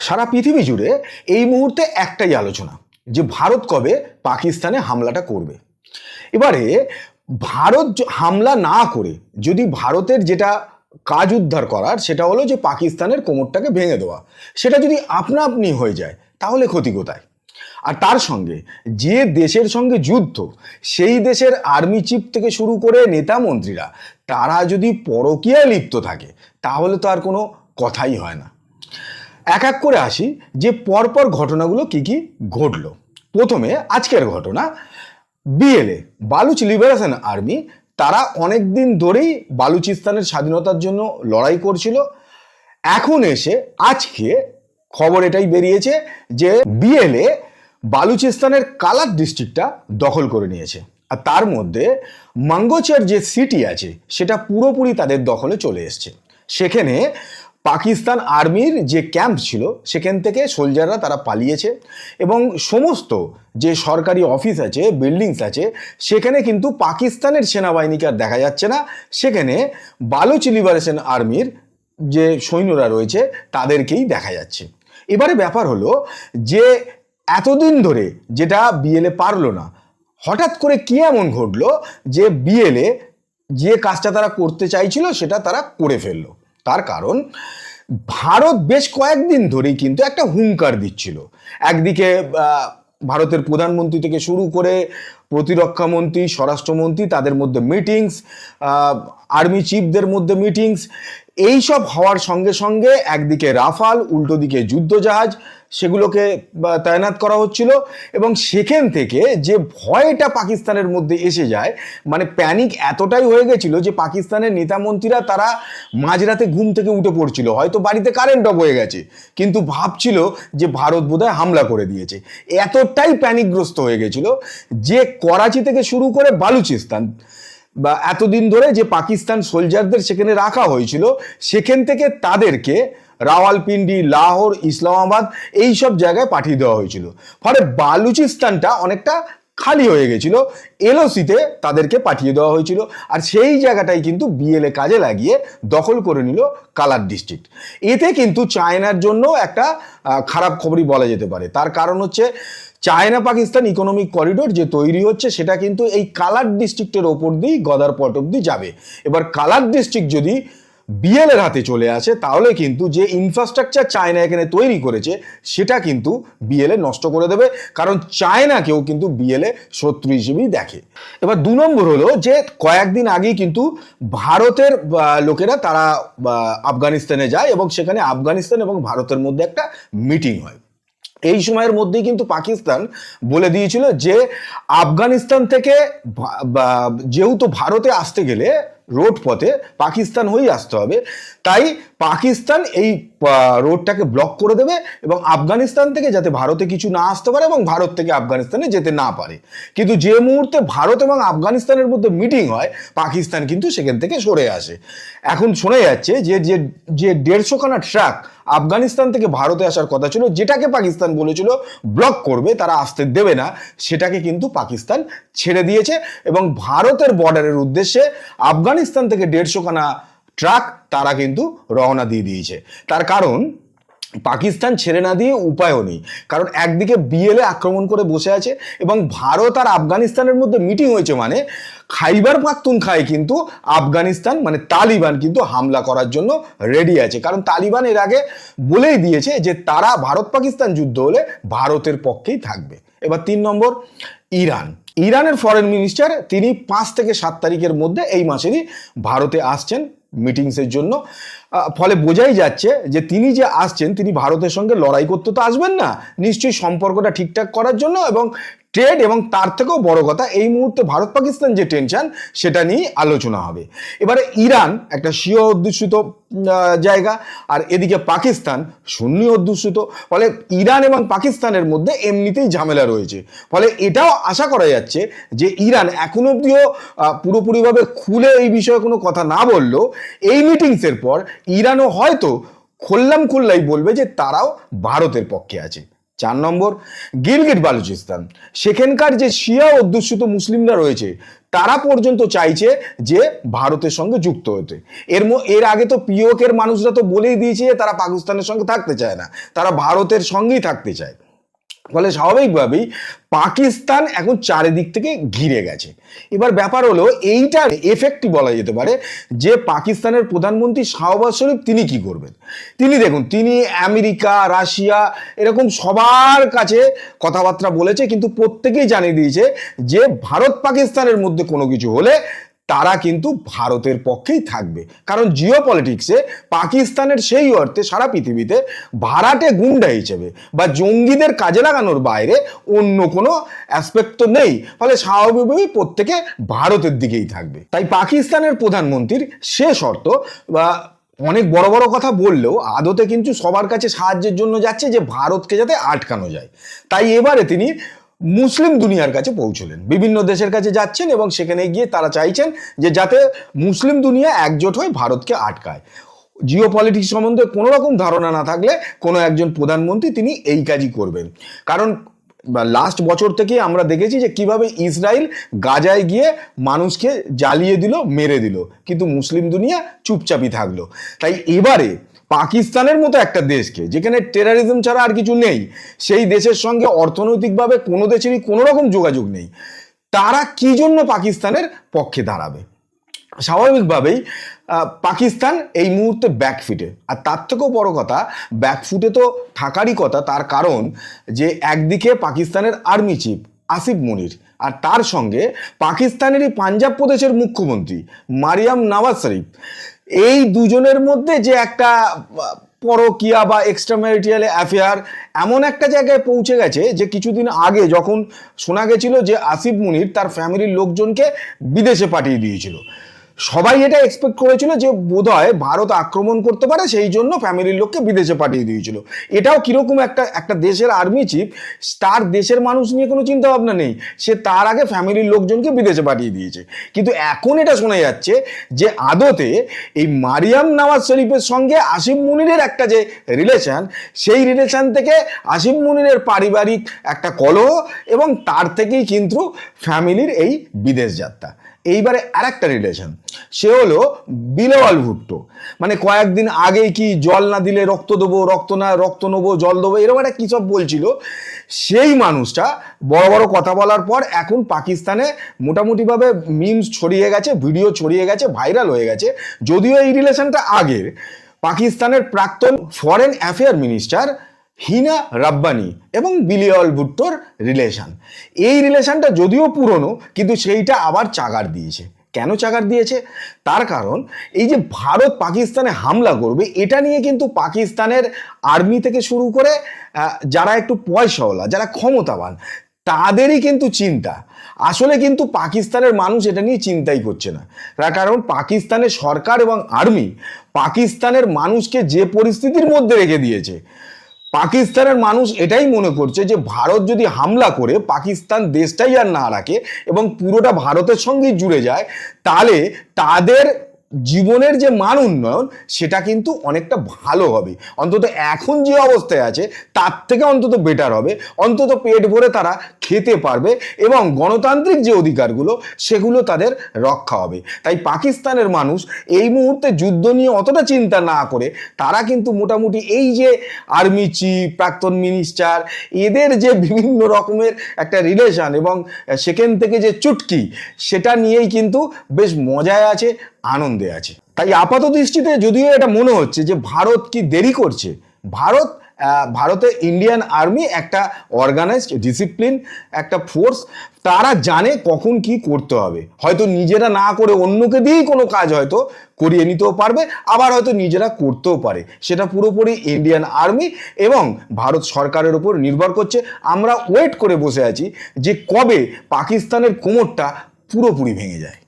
সারা পৃথিবী জুড়ে এই মুহূর্তে একটাই আলোচনা যে ভারত কবে পাকিস্তানে হামলাটা করবে। এবারে ভারত হামলা না করে যদি ভারতের যেটা কাজ উদ্ধার করার সেটা হলো যে পাকিস্তানের কোমরটাকে ভেঙে দেওয়া, সেটা যদি আপনা আপনি হয়ে যায়, তাহলে ক্ষতি কোথায়? আর তার সঙ্গে যে দেশের সঙ্গে যুদ্ধ, সেই দেশের আর্মি চিফ থেকে শুরু করে নেতা মন্ত্রীরা, তারা যদি পরকীয়ায় লিপ্ত থাকে, তাহলে তো আর কোনো কথাই হয় না। এক এক করে আসি যে পরপর ঘটনাগুলো কি কি ঘটলো। প্রথমে আজকের ঘটনা বিএলএ বালুচ লিবারেশন আর্মি তারা অনেক দিন ধরেই বালুচিস্তানের স্বাধীনতার জন্য লড়াই করছিল। এখন এসে আজকে খবর এটাই বেরিয়েছে যে বিএলএ বালুচিস্তানের কালার ডিস্ট্রিক্টটা দখল করে নিয়েছে। আর তার মধ্যে মঙ্গোচের যে সিটি আছে সেটা পুরোপুরি তাদের দখলে চলে এসছে। সেখানে পাকিস্তান আর্মির যে ক্যাম্প ছিল, সেখান থেকে সোলজাররা তারা পালিয়েছে এবং সমস্ত যে সরকারি অফিস আছে, বিল্ডিংস আছে, সেখানে কিন্তু পাকিস্তানের সেনাবাহিনীকে আর দেখা যাচ্ছে না। সেখানে বালুচ লিবারেশন আর্মির যে সৈন্যরা রয়েছে, তাদেরকেই দেখা যাচ্ছে। এবারে ব্যাপার হলো যে এতদিন ধরে যেটা বিএলএ পারল না, হঠাৎ করে কি এমন ঘটলো যে বিএলএ যে কাজটা তারা করতে চাইছিল, সেটা তারা করে ফেলল। তার কারণ, ভারত বেশ কয়েকদিন ধরেই কিন্তু একটা হুঙ্কার দিচ্ছিল। একদিকে ভারতের প্রধানমন্ত্রী থেকে শুরু করে প্রতিরক্ষামন্ত্রী স্বরাষ্ট্রমন্ত্রী, তাদের মধ্যে মিটিংস আর্মি চিফদের মধ্যে মিটিংস এইসব হওয়ার সঙ্গে সঙ্গে একদিকে রাফাল, উল্টো দিকে যুদ্ধজাহাজ, সেগুলোকে তায়নাত করা হচ্ছিল এবং সেখান থেকে যে ভয়টা পাকিস্তানের মধ্যে এসে যায় মানে প্যানিক এতটাই হয়ে গেছিল যে পাকিস্তানের নেতা মন্ত্রীরা তারা মাঝরাতে ঘুম থেকে উঠে পড়ছিল। হয়তো বাড়িতে কারেন্ট অফ হয়ে গেছে, কিন্তু ভাবছিল যে ভারত বোধহয় হামলা করে দিয়েছে। এতটাই প্যানিকগ্রস্ত হয়ে গেছিল যে করাচি থেকে শুরু করে বালুচিস্তান বা এতদিন ধরে যে পাকিস্তান সোলজারদের সেখানে রাখা হয়েছিল, সেখান থেকে তাদেরকে রাওয়ালপিন্ডি, লাহোর, ইসলামাবাদ এই সব জায়গায় পাঠিয়ে দেওয়া হয়েছিল। ফলে বালুচিস্তানটা অনেকটা খালি হয়ে গেছিল, এলওসিতে তাদেরকে পাঠিয়ে দেওয়া হয়েছিল আর সেই জায়গাটাই কিন্তু বিএলএ কাজে লাগিয়ে দখল করে নিল কালার ডিস্ট্রিক্ট। এতে কিন্তু চায়নার জন্য একটা খারাপ খবরই বলা যেতে পারে। তার কারণ হচ্ছে চায়না পাকিস্তান ইকোনমিক করিডোর যে তৈরি হচ্ছে, সেটা কিন্তু এই কালার ডিস্ট্রিক্টের ওপর দিয়েই গদারপট অব্দি যাবে। এবার কালার ডিস্ট্রিক্ট যদি বিএল এর হাতে চলে আসে, তাহলে কিন্তু যে ইনফ্রাস্ট্রাকচার চায়না এখানে তৈরি করেছে, সেটা কিন্তু বিএলএ নষ্ট করে দেবে। কারণ চায়নাকেও কিন্তু বিএলএ শত্রু হিসেবেই দেখে। এবার দু নম্বর হলো যে কয়েকদিন আগেই কিন্তু ভারতের লোকেরা তারা আফগানিস্তানে যায় এবং সেখানে আফগানিস্তান এবং ভারতের মধ্যে একটা মিটিং হয়। এই সময়ের মধ্যেই কিন্তু পাকিস্তান বলে দিয়েছিল যে আফগানিস্তান থেকে যেহেতু ভারতে আসতে গেলে রোড পথে পাকিস্তান হয়েই আসতে হবে তাই পাকিস্তান এই রোডটাকে ব্লক করে দেবে এবং আফগানিস্তান থেকে যাতে ভারতে কিছু না আসতে পারে এবং ভারত থেকে আফগানিস্তানে যেতে না পারে। কিন্তু যে মুহূর্তে ভারত এবং আফগানিস্তানের মধ্যে মিটিং হয়, পাকিস্তান কিন্তু সেখান থেকে সরে আসে। এখন শোনা যাচ্ছে যে যে যে দেড়শোখানা ট্রাক আফগানিস্তান থেকে ভারতে আসার কথা ছিল, যেটাকে পাকিস্তান বলেছিল ব্লক করবে, তারা আসতে দেবে না, সেটাকে কিন্তু পাকিস্তান ছেড়ে দিয়েছে এবং ভারতের বর্ডারের উদ্দেশ্যে আফগানিস্তান থেকে দেড়শোখানা ট্রাক তারা কিন্তু রওনা দিয়ে দিয়েছে। তার কারণ, পাকিস্তান ছেড়ে না দিয়ে উপায়ও নেই। কারণ একদিকে বিএলএ আক্রমণ করে বসে আছে এবং ভারত আর আফগানিস্তানের মধ্যে মিটিং হয়েছে মানে খাইবার পাখতুনখায় কিন্তু আফগানিস্তান মানে তালিবান কিন্তু হামলা করার জন্য রেডি আছে। কারণ তালিবান এর আগে বলেই দিয়েছে যে তারা ভারত পাকিস্তান যুদ্ধ হলে ভারতের পক্ষেই থাকবে। এবার তিন নম্বর, ইরান। ইরানের ফরেন মিনিস্টার তিনি পাঁচ থেকে সাত তারিখের মধ্যে এই মাসেরই ভারতে আসছেন। মিটিংসের জন্য। ফলে বোঝাই যাচ্ছে যে তিনি যে আসছেন, তিনি ভারতের সঙ্গে লড়াই করতে তো আসবেন না। নিশ্চয়ই সম্পর্কটা ঠিকঠাক করার জন্য এবং ট্রেড এবং তার থেকেও বড় কথা, এই মুহূর্তে ভারত পাকিস্তান যে টেনশন সেটা নিয়ে আলোচনা হবে। এবারে ইরান একটা স্বীয় অধ্যুষিত জায়গা, আর এদিকে পাকিস্তান সুন্নি অধ্যুষিত। ফলে ইরান এবং পাকিস্তানের মধ্যে এমনিতেই ঝামেলা রয়েছে। ফলে এটাও আশা করা যাচ্ছে যে ইরান এখন অবধিও পুরোপুরিভাবে খুলে এই বিষয়ে কোনো কথা না বললেও, এই মিটিংসের পর ইরানও হয়তো খোল্লাম খুল্লাই বলবে যে তারাও ভারতের পক্ষে আছে। চার নম্বর, গিলগিট বালুচিস্তান। সেখানকার যে শিয়া অধ্যুষিত মুসলিমরা রয়েছে, তারা পর্যন্ত চাইছে যে ভারতের সঙ্গে যুক্ত হতে। এর এর আগে তো পিওকের মানুষরা তো বলেই দিয়েছে যে তারা পাকিস্তানের সঙ্গে থাকতে চায় না। তারা ভারতের সঙ্গেই থাকতে চায়। ফলে স্বাভাবিকভাবেই পাকিস্তান এখন চারিদিক থেকে ঘিরে গেছে। এবার ব্যাপার হলো এইটার এফেক্টই বলা যেতে পারে যে পাকিস্তানের প্রধানমন্ত্রী শাহবাজ শরীফ তিনি কি করবেন? তিনি দেখুন, তিনি আমেরিকা, রাশিয়া এরকম সবার কাছে কথাবার্তা বলেছে, কিন্তু প্রত্যেকেই জানিয়ে দিয়েছে যে ভারত পাকিস্তানের মধ্যে কোনো কিছু হলে তারা কিন্তু ভারতের পক্ষেই থাকবে। কারণ জিও পলিটিক্সে পাকিস্তানের সেই অর্থে সারা পৃথিবীতে ভাড়াটে গুন্ডা হিসেবে বা জঙ্গিদের কাজে লাগানোর বাইরে অন্য কোনো অ্যাসপেক্ট তো নেই। ফলে স্বাভাবিকভাবেই প্রত্যেকে ভারতের দিকেই থাকবে। তাই পাকিস্তানের প্রধানমন্ত্রীর সে শর্ত বা অনেক বড় বড় কথা বললেও আদতে কিন্তু সবার কাছে সাহায্যের জন্য যাচ্ছে যে ভারতকে যাতে আটকানো যায়। তাই এবারে তিনি মুসলিম দুনিয়ার কাছে পৌঁছলেন। বিভিন্ন দেশের কাছে যাচ্ছেন এবং সেখানে গিয়ে তারা চাইছেন যে যাতে মুসলিম দুনিয়া একজোট হয়ে ভারতকে আটকায়। জিও পলিটিক্স সম্বন্ধে কোনো রকম ধারণা না থাকলে কোনো একজন প্রধানমন্ত্রী তিনি এই কাজই করবেন। কারণ লাস্ট বছর থেকে আমরা দেখেছি যে কীভাবে ইসরায়েল গাজায় গিয়ে মানুষকে জ্বালিয়ে দিল, মেরে দিল। কিন্তু মুসলিম দুনিয়া চুপচাপই থাকল। তাই এবারে পাকিস্তানের মতো একটা দেশকে, যেখানে টেরারিজম ছাড়া আর কিছু নেই, সেই দেশের সঙ্গে অর্থনৈতিকভাবে কোনো দেশেরই কোনো রকম যোগাযোগ নেই, তারা কি জন্য পাকিস্তানের পক্ষে দাঁড়াবে? স্বাভাবিকভাবেই পাকিস্তান এই মুহূর্তে ব্যাকফিটে আর তার থেকেও বড় কথা ব্যাকফুটে তো থাকারই কথা, তার কারণ যে একদিকে পাকিস্তানের আর্মি চিফ আসিফ মনির, আর তার সঙ্গে পাকিস্তানেরই পাঞ্জাব প্রদেশের মুখ্যমন্ত্রী মারিয়াম নওয়াজ শরীফ। এই দুজনের মধ্যে যে একটা পরকিয়া বা এক্সট্রা ম্যারিটিয়াল অ্যাফেয়ার এমন একটা জায়গায় পৌঁছে গেছে যে কিছুদিন আগে যখন শোনা গেছিল যে আসিফ মুনির তার ফ্যামিলির লোকজনকে বিদেশে পাঠিয়ে দিয়েছিল। সবাই এটা এক্সপেক্ট করেছিল যে বোধহয় ভারত আক্রমণ করতে পারে, সেই জন্য ফ্যামিলির লোককে বিদেশে পাঠিয়ে দিয়েছিল। এটাও কীরকম একটা একটা দেশের আর্মি চিফ তার দেশের মানুষ নিয়ে কোনো চিন্তা ভাবনা নেই। সে তার আগে ফ্যামিলির লোকজনকে বিদেশে পাঠিয়ে দিয়েছে। কিন্তু এখন এটা শোনা যাচ্ছে যে আদতে এই মারিয়াম নওয়াজ শরীফের সঙ্গে আসিম মুনিরের একটা যে রিলেশন সেই রিলেশন থেকে আসিম মুনিরের পারিবারিক একটা কলহ এবং তার থেকেই কিন্তু ফ্যামিলির এই বিদেশ যাত্রা। এইবারে আর একটা রিলেশন সে হলো বিলওয়াল ভুট্টো। মানে কয়েকদিন আগেই কি জল না দিলে রক্ত দেবো, রক্ত না, রক্ত নেব, জল দেবো, এরকম একটা কী সব বলছিল, সেই মানুষটা বড় বড় কথা বলার পর এখন পাকিস্তানে মোটামুটিভাবে মিমস ছড়িয়ে গেছে ভিডিও ছড়িয়ে গেছে ভাইরাল হয়ে গেছে। যদিও এই রিলেশনটা আগের, পাকিস্তানের প্রাক্তন foreign affair minister Hina Rabbani এবং বিলিয়ল ভুট্টোর রিলেশন এই রিলেশনটা যদিও পুরনো, কিন্তু সেইটা আবার চাগার দিয়েছে। কেন চাগার দিয়েছে? তার কারণ, এই যে ভারত পাকিস্তানে হামলা করবে, এটা নিয়ে কিন্তু পাকিস্তানের আর্মি থেকে শুরু করে যারা একটু পয়সাওয়ালা, যারা ক্ষমতাবান, তাদেরই কিন্তু চিন্তা। আসলে কিন্তু পাকিস্তানের মানুষ এটা নিয়ে চিন্তাই করছে না। তার কারণ, পাকিস্তানের সরকার এবং আর্মি পাকিস্তানের মানুষকে যে পরিস্থিতির মধ্যে রেখে দিয়েছে পাকিস্তানের মানুষ এটাই মনে করছে যে ভারত যদি হামলা করে পাকিস্তান দেশটাই আর না রাখে এবং পুরোটা ভারতের সঙ্গেই জুড়ে যায়, তাহলে তাদের জীবনের যে মান উন্নয়ন, সেটা কিন্তু অনেকটা ভালো হবে। অন্তত এখন যে অবস্থায় আছে, তার থেকে অন্তত বেটার হবে। অন্তত পেট ভরে তারা খেতে পারবে এবং গণতান্ত্রিক যে অধিকারগুলো, সেগুলো তাদের রক্ষা হবে। তাই পাকিস্তানের মানুষ এই মুহূর্তে যুদ্ধ নিয়ে অতটা চিন্তা না করে, তারা কিন্তু মোটামুটি এই যে আর্মি চিফ প্রাক্তন মিনিস্টার এদের যে বিভিন্ন রকমের একটা রিলেশন এবং সেখান থেকে যে চুটকি, সেটা নিয়েই কিন্তু বেশ মজায় আছে। আনন্দে আছে। তাই আপাত দৃষ্টিতে যদিও এটা মনে হচ্ছে যে ভারত কি দেরি করছে, ভারত ভারতে ইন্ডিয়ান আর্মি একটা অর্গানাইজড ডিসিপ্লিন একটা ফোর্স তারা জানে কখন কি করতে হবে। হয়তো নিজেরা না করে অন্যকে দিয়েই কোনো কাজ হয়তো করিয়ে নিতেও পারবে, আবার হয়তো নিজেরা করতেও পারে। সেটা পুরোপুরি ইন্ডিয়ান আর্মি এবং ভারত সরকারের উপর নির্ভর করছে। আমরা ওয়েট করে বসে আছি যে কবে পাকিস্তানের কোমরটা পুরোপুরি ভেঙে যায়।